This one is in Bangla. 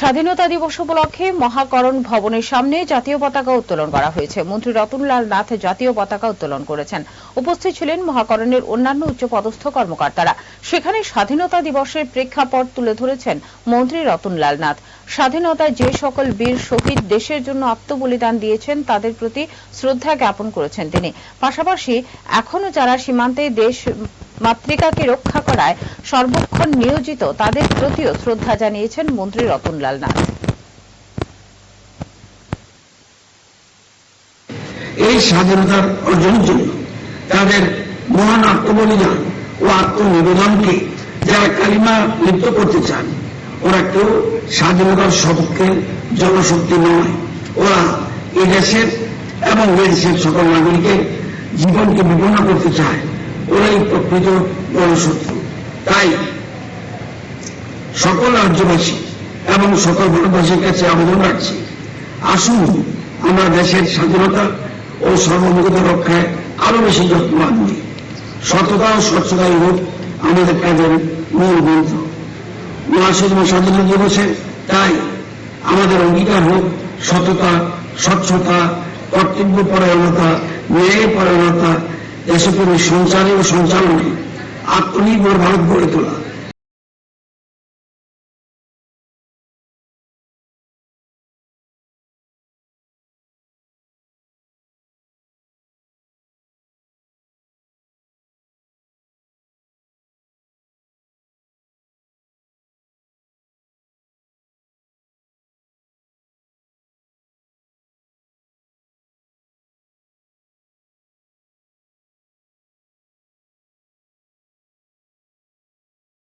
স্বাধীনতা দিবস উপলক্ষে মহাকরণ ভবনের সামনে জাতীয় পতাকা উত্তোলন করা হয়েছে। মন্ত্রী রতনলাল নাথ জাতীয় পতাকা উত্তোলন করেছেন। উপস্থিত ছিলেন মহাকরণের অন্যান্য উচ্চপদস্থ কর্মকর্তারা। সেখানে স্বাধীনতা দিবসের প্রেক্ষাপট তুলে ধরেছেন মন্ত্রী রতনলাল নাথ। স্বাধীনতায় যে সকল বীর শহীদ দেশের জন্য আত্মবলিদান দিয়েছেন, তাদের প্রতি শ্রদ্ধা জ্ঞাপন করেছেন তিনি। পাশাপাশি এখনও যারা সীমান্তে দেশ মাতৃকাকে রক্ষা করায় সর্বক্ষণ নিয়োজিত তাদের প্রতিও শ্রদ্ধা জানিয়েছেন মন্ত্রী রতনলাল নাথ। এই স্বাধীনতার অর্জনের জন্য তাদের মহান আত্মবলিদান ও আত্মনিবেদনকে যারা কালিমা লিপ্ত করতে চান, ওরা কেউ স্বাধীনতার সপক্ষে জনশক্তি নয়। ওরা এদেশের এবং এই দেশের সকল নাগরিকের জীবনকে বিপন্ন করতে চায়। ওরাই প্রকৃত গণশত্রু তাই সকল রাজ্যবাসী এবং সকল ভারতবাসীর কাছে আবেদন রাখছি, আসুন আমরা দেশের স্বাধীনতা ও সার্বভৌমত্ব রক্ষায় আরও বেশি যত্নবান হই। সততা ও স্বচ্ছতাই হোক আমাদের কাজের মূল মন্ত্র। মহাসচিব স্বাধীনতা দিবসে তাই আমাদের অঙ্গীকার হোক সততা, স্বচ্ছতা, কর্তব্য পরায়ণতা পরায়ণতা দেশপ্রেমী সঞ্চারে ও সঞ্চালনে আত্মনির্ভর ভারত গড়ে তোলা।